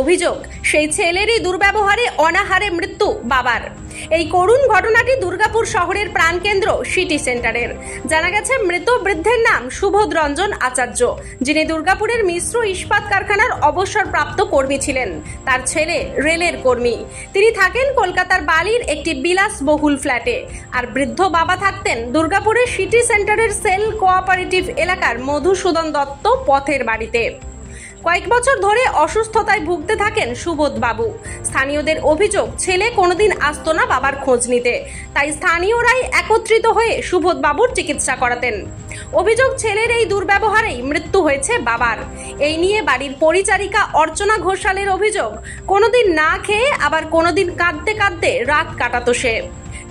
অভিযোগ, সেই ছেলেরই দুর্ব্যবহারে অনাহারে মৃত্যু বাবার। এই করুণ ঘটনাটি দুর্গাপুর শহরের প্রাণকেন্দ্র সিটি সেন্টারের। জানা গেছে, মৃত বৃদ্ধের নাম সুবোধ রঞ্জন আচার্য, যিনি দুর্গাপুরের মিশ্র ইস্পাত কারখানার অবসরপ্রাপ্ত কর্মী ছিলেন। তার ছেলে রেলের কর্মী। তিনি থাকেন কলকাতার বালির একটি বিলাসবহুল ফ্ল্যাটে। আর বৃদ্ধ বাবা থাকতেন দুর্গাপুরের সিটি সেন্টারের সেল কোঅপারেটিভ এলাকার মধুসূদন দত্ত পথের বাড়িতে। কয়েক বছর ধরে অসুস্থতায় ভুগতে থাকেন সুবোধ বাবু। স্থানীয়দের অভিযোগ, ছেলে কোনোদিন আসতো না বাবার খোঁজ নিতে। তাই স্থানীয়রাই একত্রিত হয়ে সুবোধ বাবুর চিকিৎসা করাতেন। অভিযোগ, ছেলের এই দুর্ব্যবহারেই মৃত্যু হয়েছে বাবার। এই নিয়ে বাড়ির পরিচারিকা অর্চনা ঘোষালের অভিযোগ, কোনোদিন না খেয়ে আবার কোনোদিন কাঁদতে কাঁদতে রাত কাটাতো সে।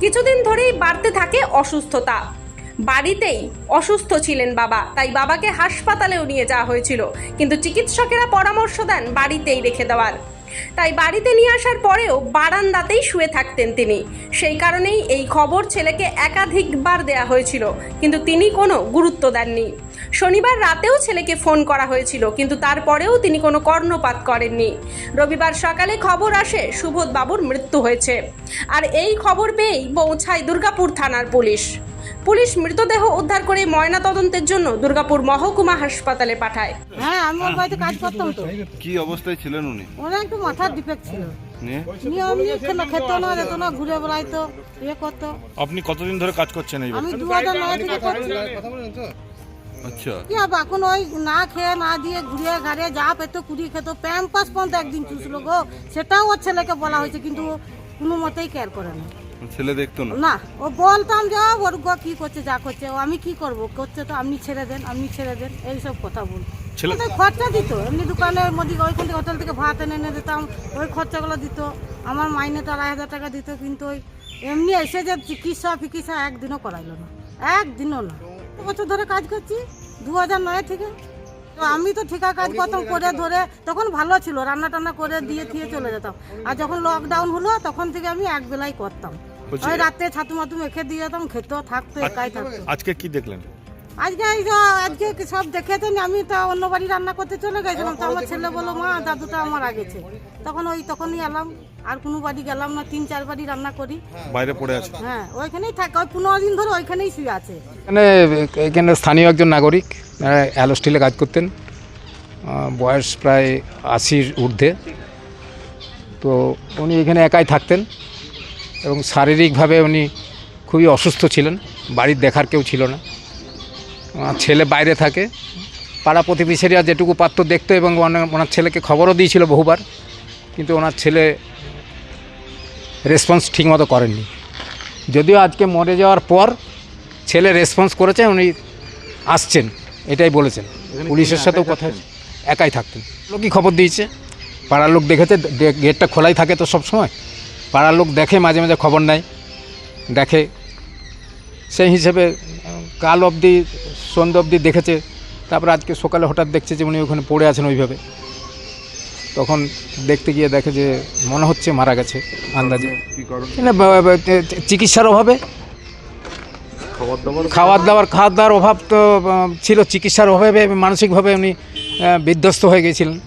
কিছুদিন ধরেই বাড়তে থাকে অসুস্থতা। বাড়িতেই অসুস্থ ছিলেন বাবা। তাই বাবাকে হাসপাতালেও নিয়ে যাওয়া হয়েছিল। কিন্তু চিকিৎসকেরা পরামর্শ দেন বাড়িতেই রেখে দেওয়ার। তাই বাড়িতে নিয়ে আসার পরেও বারান্দাতেই শুয়ে থাকতেন তিনি। সেই কারণেই এই খবর ছেলেকে একাধিকবার দেয়া হয়েছিল। কিন্তু তিনি কোনো গুরুত্ব দেননি। শনিবার রাতেও ছেলেকে ফোন করা হয়েছিল, কিন্তু তারপরেও তিনি কোনো কর্ণপাত করেননি। রবিবার সকালে খবর আসে সুবোধ বাবুর মৃত্যু হয়েছে। আর এই খবর পেয়েই পৌঁছায় দুর্গাপুর থানার পুলিশ। পুলিশ মৃতদেহ উদ্ধার করে ময়না তদন্তের জন্য দুর্গাপুর মহকুমা হাসপাতালে পাঠায়। হ্যাঁ আমি ওর বাড়িতে কাজ করতাম তো। কি অবস্থায় ছিলেন উনি? ওরা একটু মাথার ডিফেক্ট ছিল। নিয়ে? নিয়ম নিয়ে খেত খেত না যেত না ঘুরে বেড়াইতো ইয়ে করতো। আপনি কতদিন ধরে কাজ করছেন এই আমি দু হাজার নয় থেকে করছি। আচ্ছা। কি এখন ওই না খেয়ে না দিয়ে ঘুরিয়ে ঘাড়িয়ে যা পেতো কুড়ি খেত প্যাম্পাস পর্যন্ত একদিন চুষলো গো। সেটাও ওর ছেলেকে বলা হয়েছে কিন্তু কোনো মতেই কেয়ার করে না। ছেলে দেখতো না? না ও বলতাম যে "ও, ওর গো কি করছে যা করছে ও আমি কি করব? করছে তো আপনি ছেড়ে দেন আপনি ছেড়ে দেন এইসব কথা বল। ছেলে ওদের খরচা দিত এমনি দোকানে মধ্যে ওইখান থেকে হোটেল থেকে ভাত এনে এনে দিতাম ওই খরচাগুলো দিত। আমার মাইনেটা আড়াই হাজার টাকা দিত কিন্তু ওই এমনি এসে যে চিকিৎসা ফিকিৎসা একদিনও করাইলো না একদিনও না। বছর ধরে কাজ করছি দু হাজার নয় থেকে। তো আমি তো ঠিকা কাজ করতাম করে ধরে তখন ভালো ছিল রান্না টান্না করে দিয়ে দিয়ে চলে যেতাম। আর যখন লকডাউন হলো তখন থেকে আমি এক বেলাই করতাম। ওই রাতে ছাতু মাতু মেখে দিয়ে যেতাম খেত থাকতো একাই থাকতো। আজকে কি দেখলেন? আজকে এই যে আজকে সব দেখেছেন? আমি তো অন্য বাড়ি রান্না করতে চলে গেছিলাম তো আমার ছেলে বলল মা দাদুটা আমার আগেছে তখন ওই তখনই এলাম আর কোনো বাড়ি গেলাম না তিন চার বাড়ি রান্না করি। বাইরে পড়ে আছে। হ্যাঁ ওইখানেই থাকে ওই পনেরো দিন ধরে ওইখানেই শুয়ে আছে। এখানে এখানে স্থানীয় একজন নাগরিক অ্যালো স্টিলে কাজ করতেন। বয়স প্রায় আশির ঊর্ধ্বে। তো উনি এখানে একাই থাকতেন। এবং শারীরিকভাবে উনি খুবই অসুস্থ ছিলেন বাড়ির দেখার কেউ ছিল না। আমার ছেলে বাইরে থাকে পাড়া প্রতিবেশীরা যেটুকু পাত্র দেখতো এবং ওনার ওনার ছেলেকে খবরও দিয়েছিল বহুবার কিন্তু ওনার ছেলে রেসপন্স ঠিকমতো করেননি। যদিও আজকে মরে যাওয়ার পর ছেলে রেসপন্স করেছে উনি আসছেন এটাই বলেছেন। পুলিশের সাথেও কথা একাই থাকতেন। লোকই খবর দিয়েছে পাড়ার লোক দেখেছে গেটটা খোলাই থাকে তো সব সময় পাড়ার লোক দেখে মাঝে মাঝে খবর নেয় দেখে। সেই হিসেবে কাল অবধি সন্ধ্যে অবধি দেখেছে। তারপর আজকে সকালে হঠাৎ দেখছে যে উনি ওখানে পড়ে আছেন ওইভাবে। তখন দেখতে গিয়ে দেখে যে মনে হচ্ছে মারা গেছে আন্দাজে। চিকিৎসার অভাবে। খাবার দাবার খাওয়ার দাওয়ার অভাব তো ছিল। চিকিৎসার অভাবে মানসিকভাবে উনি বিধ্বস্ত হয়ে গেছিলেন।